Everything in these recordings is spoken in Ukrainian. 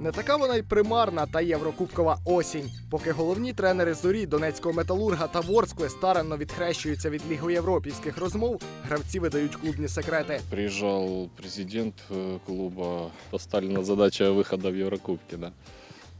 Не така вона й примарна та єврокубкова осінь. Поки головні тренери зорі Донецького металурга та Ворскли старанно відхрещуються від лігоєвропейських розмов, гравці видають клубні секрети. Приїжджав президент клубу, клуба, поставлена задача виходу в Єврокубки. да.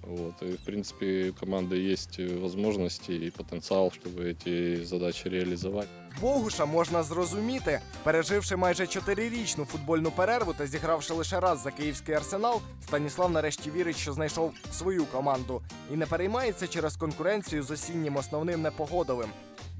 Вот. И, в принципе, у команды есть э, возможности и потенциал, чтобы эти задачи реализовать. Богуша можна зрозуміти. Переживши майже чотирирічну футбольну перерву та зігравши лише раз за київський арсенал, Станіслав нарешті вірить, що знайшов свою команду і не переймається через конкуренцію з осіннім основним непогодовим.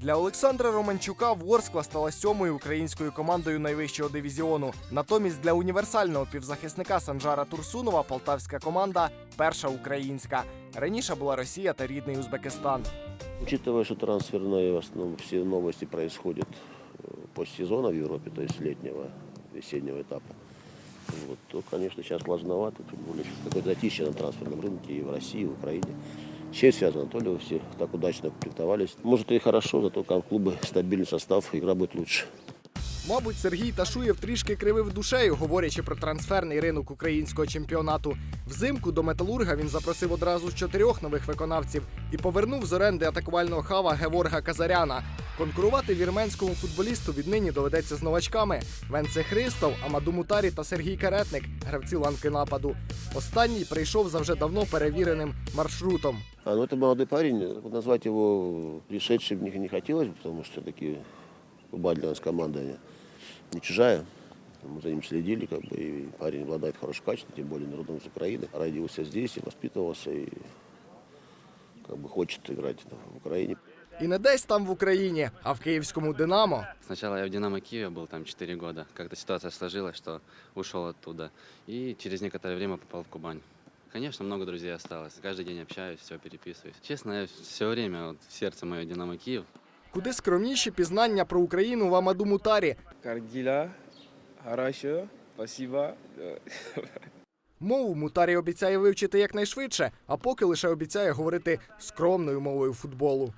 Для Олександра Романчука Ворскла стала сьомою українською командою найвищого дивізіону. Натомість для універсального півзахисника Санжара Турсунова полтавська команда перша українська. Раніше була Росія та рідний Узбекистан. Учитывая, что трансферные в основном все новости происходят э, постсезона в Европе, то есть летнего, весеннего этапа, вот, то, конечно, сейчас сложновато, тем более сейчас какое-то затишье на трансферном рынке и в России, и в Украине. Чем связано? То ли все так удачно комплектовались. Может и хорошо, зато как клубы стабильный состав, игра будет лучше. Мабуть, Сергій Ташуєв трішки кривив душею, говорячи про трансферний ринок українського чемпіонату. Взимку до металурга він запросив одразу з чотирьох нових виконавців і повернув з оренди атакувального хава Геворга Казаряна. Конкурувати вірменському футболісту віднині доведеться з новачками: Венце Христов, Амаду Мутарі та Сергій Каретник, гравці ланки нападу. Останній прийшов за вже давно перевіреним маршрутом. А, ну это молодой парень, вот назвать его пришедшим не, не хотелось, бы, потому что все-таки Бадля у команда не, не чужая. Мы за ним следили, как бы, и парень обладает хорошим качеством, тем более народом из Украины. Родился здесь и воспитывался, и как бы хочет играть в Украине. І не десь там в Україні, а в київському Динамо. Сначала я в «Динамо» Киеве был там 4 года. Как-то ситуация сложилась, что ушел оттуда. И через некоторое время попал в Кубань. Конечно, много друзей осталось. Каждый день общаюсь, все переписываюсь. Честно, я все время вот, в сердце мое «Динамо» Киев. Куди скромніші пізнання про Україну в Амаду Мутарі. Кардила, хорошо, спасибо. Э, Мову Мутарі обіцяє вивчити якнайшвидше, а поки лише обіцяє говорити скромною мовою футболу.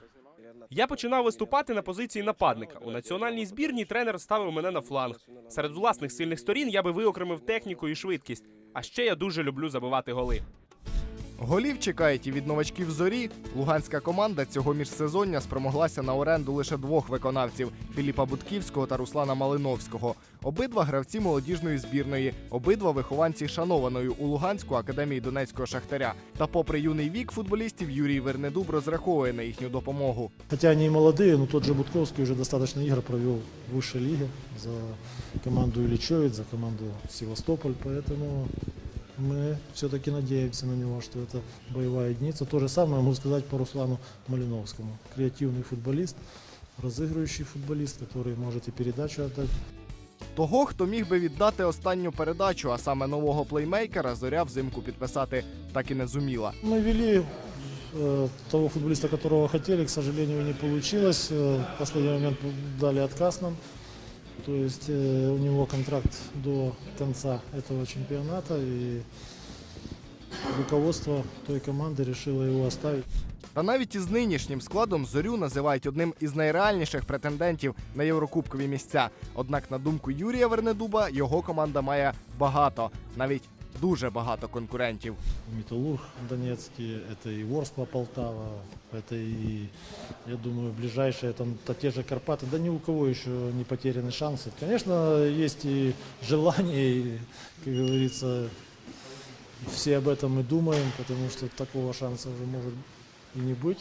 Я починав виступати на позиції нападника. У національній збірній тренер ставив мене на фланг. Серед власних сильних сторін я би виокремив техніку і швидкість. А ще я дуже люблю забивати голи. Голів чекають і від новачків зорі. Луганська команда цього міжсезоння спромоглася на оренду лише двох виконавців Філіпа Будківського та Руслана Малиновського. Обидва гравці молодіжної збірної, обидва вихованці шанованої у Луганську академії Донецького шахтаря. Та, попри юний вік футболістів, Юрій Вернедуб розраховує на їхню допомогу. Хотя они и молодые, но тот же Будковский уже достаточно игр провел в высшей лиге за команду Ильичевец, за команду Севастополь, поэтому мы все-таки надеемся на него, что это боевая единица. То же самое могу сказать по Руслану Малиновскому. Креативный футболист, разыгрывающий футболист, который может и передачу отдать. Того, хто міг би віддати останню передачу, а саме нового плеймейкера, зоря взимку підписати так і не зуміла. Мы вели э, того футболиста, которого хотели, к сожалению, не получилось. Э, в последний момент дали отказ нам. То есть э, у него контракт до конца этого чемпионата, и руководство той команды решило его оставить. Та навіть із нинішнім складом зорю називають одним із найреальніших претендентів на єврокубкові місця. Однак, на думку Юрія Вернедуба, його команда має багато, навіть дуже багато конкурентів. Металлург Донецкий, это и Ворскла Полтава, это и, я думаю, ближайшие там то те же Карпаты. Да ни у кого еще не потеряны шансы. Конечно, есть и желание, и, как говорится, все об этом и думаем, потому что такого шанса уже может и не быть.